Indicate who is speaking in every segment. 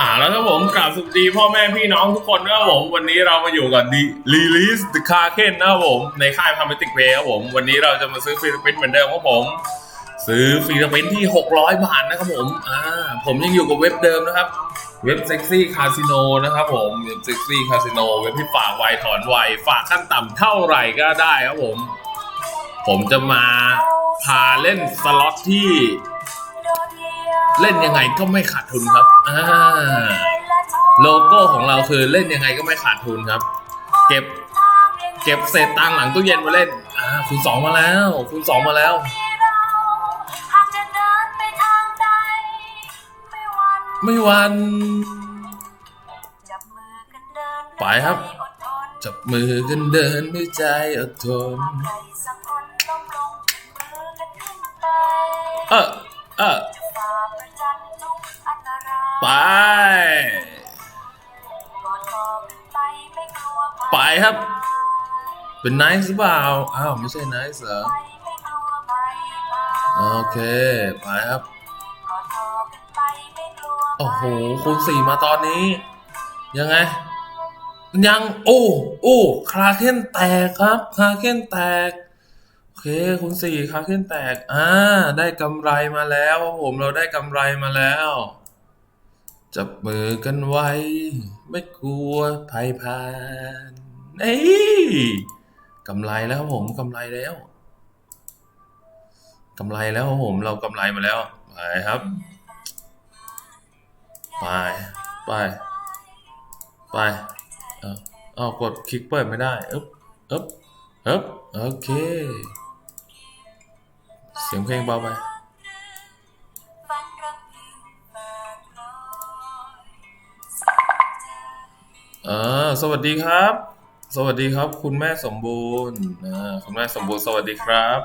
Speaker 1: อ่าแล้วครับผมกราบสวัสดีพ่อแม่พี่น้องทุกคนนะครับผมวันนี้เรามาอยู่กับ Release the Kraken นะครับผมในค่ายพามิติกเพย์ครับผม วันนี้เราจะมาซื้อฟรีสปินเหมือนเดิมครับผม ซื้อฟรีสปินที่ 600 บาทนะครับผมอ่าผมยังอยู่กับเว็บเดิมนะครับ เว็บเซ็กซี่คาสิโนนะครับผมเว็บเซ็กซี่คาสิโนเว็บที่ฝากไวถอนไวฝากขั้นต่ำเท่าไหร่ก็ได้ครับผม ผมจะมาพาเล่นสล็อตที่ เล่นยังไงก็ไม่ขาดทุนครับ โลโก้ของเราคือเล่นยังไงก็ไม่ขาดทุนครับ เก็บ เก็บเศษตังค์หลังตู้เย็นมาเล่น อ่าคุณสองมาแล้ว คุณสองมาแล้ว ไม่หวันไปครับ จับมือกันเดินด้วยใจอดทน เออเออ ไปไปครับ เป็นไนซ์หรือเปล่า อ้าว ไม่ใช่ไนซ์เหรอ โอเค ไปครับ โอ้โหคูณสี่มาตอนนี้ ยังไง ยัง โอ้ โอ้คราเคนแตกครับคราเคนแตกโอเคคูณสี่คราเคนแตก อ่า ได้กำไรมาแล้ว ผมเราได้กำไรมาแล้ว จับมือกันไว้ ไม่กลัวภัยพานเอ้ยกำไรแล้วครับผมกำไรแล้วกำไรแล้วครับผมเรากำไรมาแล้วไปครับไปไปไปเออเอากดคลิกเปิดไม่ได้อึ๊บอึ๊บอึ๊บโอเค เสียงเพลงเบาไป สวัสดีครับ สวัสดีครับ คุณแม่สมบูรณ์คุณแม่สมบูรณ์สวัสดีครับ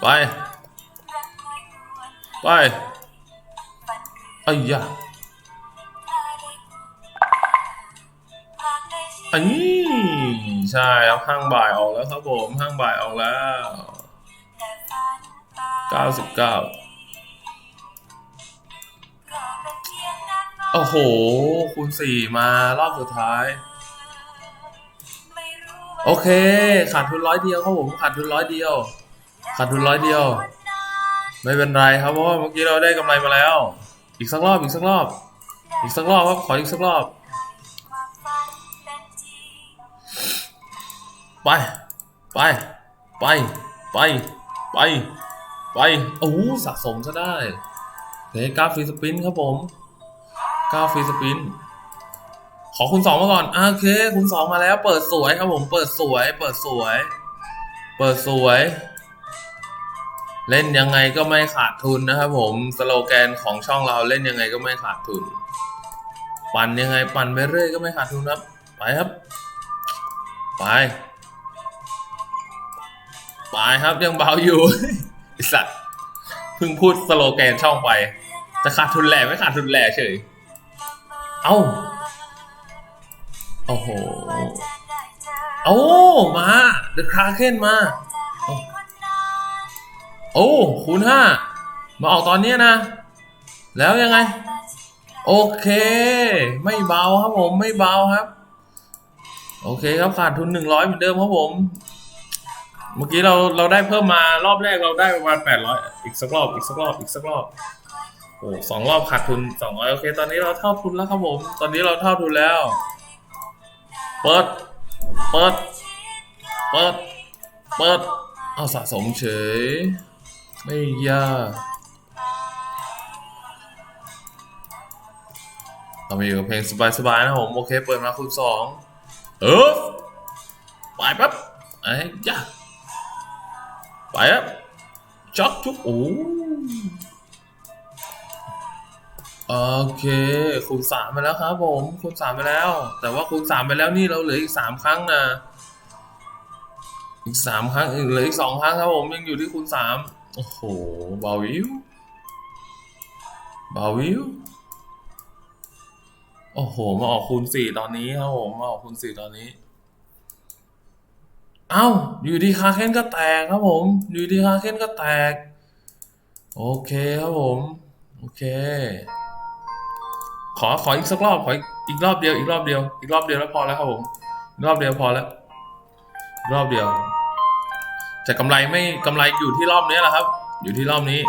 Speaker 1: ไป ไปอ้ยะอันนี้ใช่ครับห้างบ่ายออกแล้วครับผมห้างบ่ายออกแล้ว 99 โอ้โห คูณสี่มารอบสุดท้าย โอเค ขาดทุนร้อยเดียวครับผมขาดทุนร้อยเดียว ขาดทุนร้อยเดียว ไม่เป็นไรครับเพราะว่าเมื่อกี้เราได้กำไรมาแล้ว อีกสักรอบอีกสักรอบ อีกสักรอบครับขออีกสักรอบ ไป ไป ไป ไป ไป ไปโอ้สะสมซะได้เคกราฟฟีสปินครับผม กราฟรีสปินขอคุณสองมาก่อนโอเคคุณสองมาแล้ว เปิดสวยครับผมเปิดสวย เปิดสวย เปิดสวย เล่นยังไงก็ไม่ขาดทุนนะครับผมสโลแกนของช่องเราเล่นยังไงก็ไม่ขาดทุน ปั่นยังไงปั่นไปเรื่อยก็ไม่ขาดทุนครับ ไปครับ ไป ไปครับยังเบาอยู่ไอสัตว์เพิ่งพูดสโลแกนช่องไป จะขาดทุนแหล่ไม่ขาดทุนแหล่เฉย เอ้าโอ้โห โอ้ มาเดอะคราเคนมา โอ้คูณห้ามาออกตอนนี้นะ แล้วยังไง โอเค ไม่เบาครับผมไม่เบาครับ โอเคครับขาดทุนหนึ่งร้อยเหมือนเดิมครับผม เมื่อกี้เราเราได้เพิ่มมารอบแรกเราได้ประมาณแปดร้อยอีกสักรอบอีกสักรอบอีกสักรอบ อ้สองรอบขาดทุนสองร้อยโอเค ตอนนี้เราเท่าทุนแล้วครับผม ตอนนี้เราเท่าทุนแล้ว เปิด เปิด เปิด เปิด เอาสะสมเฉย ไม่ยากเรามาอยู่กับเพลงสบายๆนะผม โอเค เปิดมาคูณสองเออไปปั๊บไอ้ยะไปครับช็อกชุบโอ้ โอเคคูณสามไปแล้วครับ ผมคูณสามไปแล้ว แต่ว่าคูณสามไปแล้วนี่เราเหลืออีกสามครั้งนะอีกสามครั้งอีกเหลืออีกสองครั้งครับผมยังอยู่ที่คูณสามโอ้โหเบาวิวเบาวิวโอ้โห มาออกคูณสี่ตอนนี้ครับผมมาออกคูณสี่ตอนนี้ เอ้า อยู่ดีคาเคนก็แตกครับผม อยู่ดีคาเคนก็แตก โอเคครับผม โอเค ขอขออีกสักรอบขออีกอีกรอบเดียวอีกรอบเดียว อีกรอบเดียวแล้วพอแล้วครับผมอีกรอบเดียวพอแล้วอีกรอบเดียวแต่กำไรไม่กำไรอยู่ที่รอบนี้แหละครับ อยู่ที่รอบนี้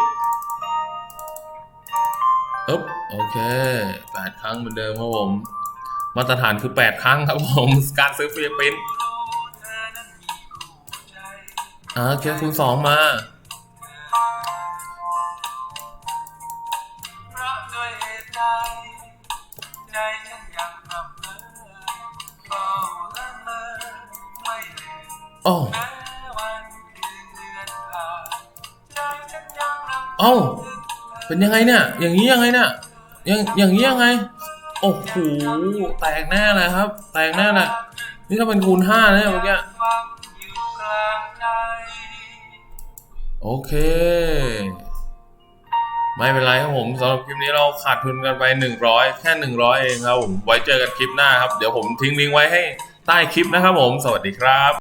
Speaker 1: อึ๊บโอเคแปดครั้งเหมือนเดิมครับผม มาตรฐานคือแปดครั้งครับผมการซื้อฟิลิปปินส์อ่าโอเคคูณสองมา
Speaker 2: ใจฉันยังรำเมอเฝ้าละเมอไม่ลืม
Speaker 1: โอ้
Speaker 2: แม้วันคืนเดือนผ่านใจฉันยังรำ
Speaker 1: เอ้เป็นยังไงเนี่ย อย่างนี้ยังไงเนี่ยยังอย่างนี้ยังไง โอ้โห แตกแน่เลยครับ แตกแน่แหละนี่ถ้าเป็นคูณห้าเนี่ยเมื่อกี้โอเค ไม่เป็นไรครับผมสำหรับคลิปนี้เราขาดทุนกันไป 100 แค่ 100 เองครับผมไว้เจอกันคลิปหน้าครับ เดี๋ยวผมทิ้งลิงก์ไว้ให้ใต้คลิปนะครับผม สวัสดีครับ